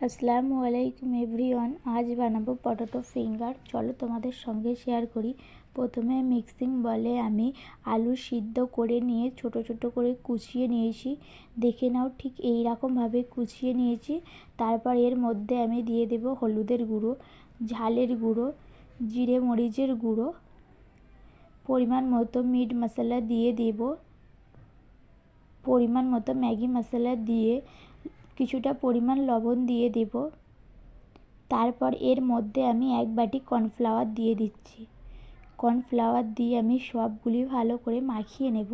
আসসালামু আলাইকুম এভরিওয়ান, আজ বানাবো পটাটো ফিঙ্গার। চলো তোমাদের সঙ্গে শেয়ার করি। প্রথমে মিক্সিং বলে আমি আলু সিদ্ধ করে নিয়ে ছোট ছোট করে কুচিয়ে নিয়েছি। দেখে নাও ঠিক এই রকমভাবে কুচিয়ে নিয়েছি। তারপর এর মধ্যে আমি দিয়ে দেব হলুদের গুঁড়ো, ঝালের গুঁড়ো, জিরে মরিচের গুঁড়ো, পরিমাণ মতো মিট মশলা দিয়ে দেব। পরিমাণ মতো ম্যাগি মশলা দিয়ে কিছুটা পরিমাণ লবণ দিয়ে দেব। তারপর এর মধ্যে আমি এক বাটি কর্নফ্লাওয়ার দিয়ে দিচ্ছি। কর্নফ্লাওয়ার দিয়ে আমি সবগুলি ভালো করে মাখিয়ে নেব।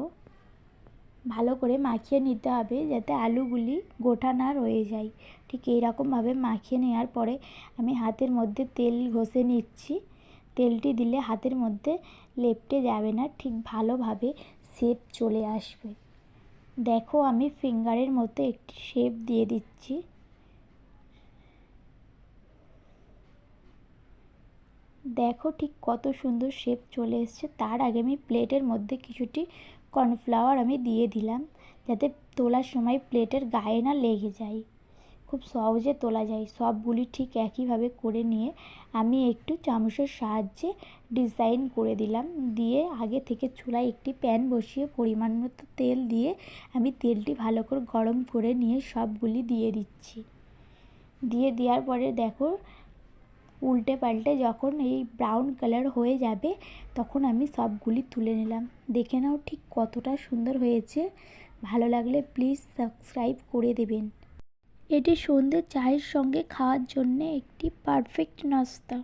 ভালো করে মাখিয়ে নিতে হবে যাতে আলুগুলি গোটা না রয়ে যায়। ঠিক এইরকমভাবে মাখিয়ে নেওয়ার পরে আমি হাতের মধ্যে তেল ঘষে নিচ্ছি। তেলটি দিলে হাতের মধ্যে লেপটে যাবে না, ঠিক ভালোভাবে শেপ চলে আসবে। দেখো, আমি ফিঙ্গারের মতো একটি শেপ দিয়ে দিচ্ছি। দেখো ঠিক কত সুন্দর শেপ চলে এসছে। তার আগে আমি প্লেটের মধ্যে কিছুটি কর্নফ্লাওয়ার আমি দিয়ে দিলাম, যাতে তোলার সময় প্লেটের গায়ে না লেগে যায়। খুব সহজে তোলা যায়। সবগুলি ঠিক একইভাবে করে নিয়ে আমি একটু চামচের সাহায্যে ডিজাইন করে দিলাম। দিয়ে আগে থেকে চুলায় একটি প্যান বসিয়ে পরিমাণ মতো তেল দিয়ে আমি তেলটি ভালো করে গরম করে নিয়ে সবগুলি দিয়ে দিচ্ছি। দিয়ে দেওয়ার পরে দেখো, উল্টে পাল্টে যখন এই ব্রাউন কালার হয়ে যাবে, তখন আমি সবগুলি তুলে নিলাম। দেখে নাও ঠিক কতটা সুন্দর হয়েছে। ভালো লাগলে প্লিজ সাবস্ক্রাইব করে দেবেন। এটি সন্ধ্যে চায়ের সঙ্গে খাওয়ার জন্যে একটি পারফেক্ট নাস্তা।